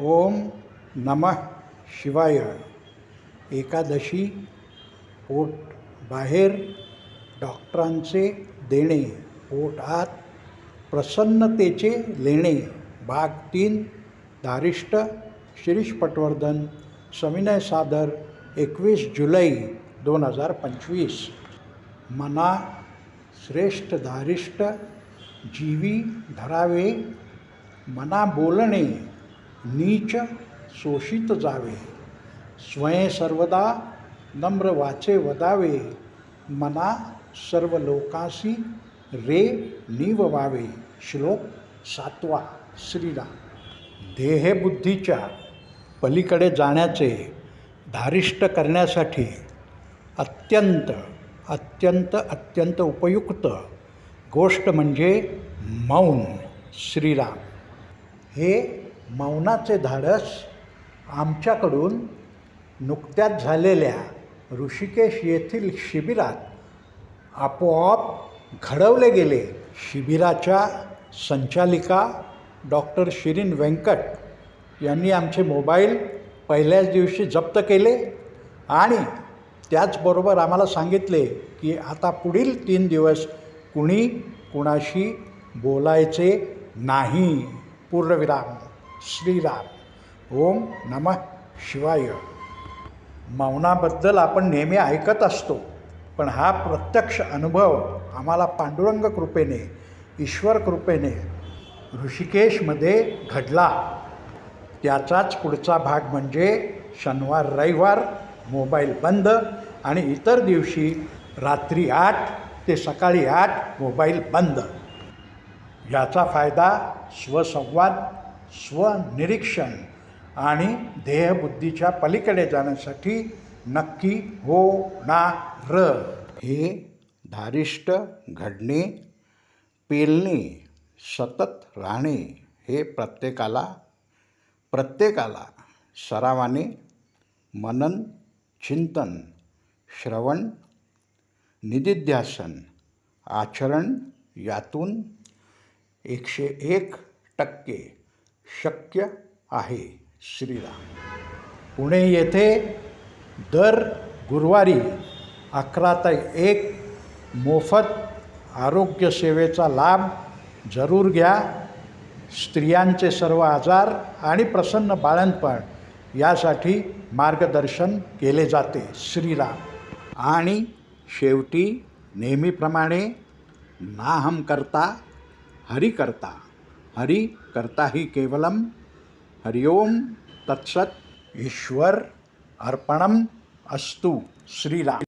ओम नमः शिवाय। एकादशी पोट बाहेर डॉक्टरांचे देणे पोट आत प्रसन्नतेचे लेणे भाग तीन दारिष्ट शिरीष पटवर्धन सविनय सादर एकवीस जुलै दोन हजार पंचवीस। मना श्रेष्ठ धारिष्ट जीवी धरावे मना बोलणे नीच शोषित जावे. स्वयं सर्वदा नम्र वाचे वदावे. मना सर्व लोकांसी रे नीव व्हावे श्लोक सातवा श्रीराम. देहबुद्धीच्या पलीकडे जाण्याचे धारिष्ट करण्यासाठी अत्यंत अत्यंत अत्यंत उपयुक्त गोष्ट म्हणजे मौन श्रीराम. हे मौनाचे धाडस आमच्याकडून नुकत्याच झालेल्या ऋषिकेश येथील शिबिरात आपोआप घडवले गेले. शिबिराच्या संचालिका डॉक्टर शिरीन व्यंकट यांनी आमचे मोबाईल पहिल्याच दिवशी जप्त केले आणि त्याचबरोबर आम्हाला सांगितले की आता पुढील तीन दिवस कुणी कुणाशी बोलायचे नाही. पूर्णविराम. श्रीराम. ओम नमः शिवाय. मौनाबद्दल आपण नेहमी ऐकत असतो पण हा प्रत्यक्ष अनुभव आम्हाला पांडुरंग कृपेने ईश्वर कृपेने ऋषिकेशमध्ये घडला. त्याचाच पुढचा भाग म्हणजे शनिवार रविवार मोबाईल बंद आणि इतर दिवशी रात्री आठ ते सकाळी आठ मोबाईल बंद. याचा फायदा स्वसंवाद स्वनिरीक्षण आणि ध्येयबुद्धीच्या पलीकडे जाण्यासाठी नक्की हो ना र हे धारिष्ट घडणे पेलणे सतत राहणे हे प्रत्येकाला प्रत्येकाला सरावाने मनन चिंतन श्रवण निदिध्यासन आचरण यातून एकशे एक टक्के शक्य आहे श्रीराम. पुणे येथे दर गुरुवारी अकरा ते एक मोफत आरोग्य सेवेचा लाभ जरूर घ्या. स्त्रियांचे सर्व आजार आणि प्रसन्न बाळंतपण यासाठी मार्गदर्शन केले जाते श्रीराम. आणि शेवटी नेहमीप्रमाणे नाहम करता हरी करता. हरी करता ही केवलम हरिओम तत्सत ईश्वर अर्पणम अस्तु श्रीराम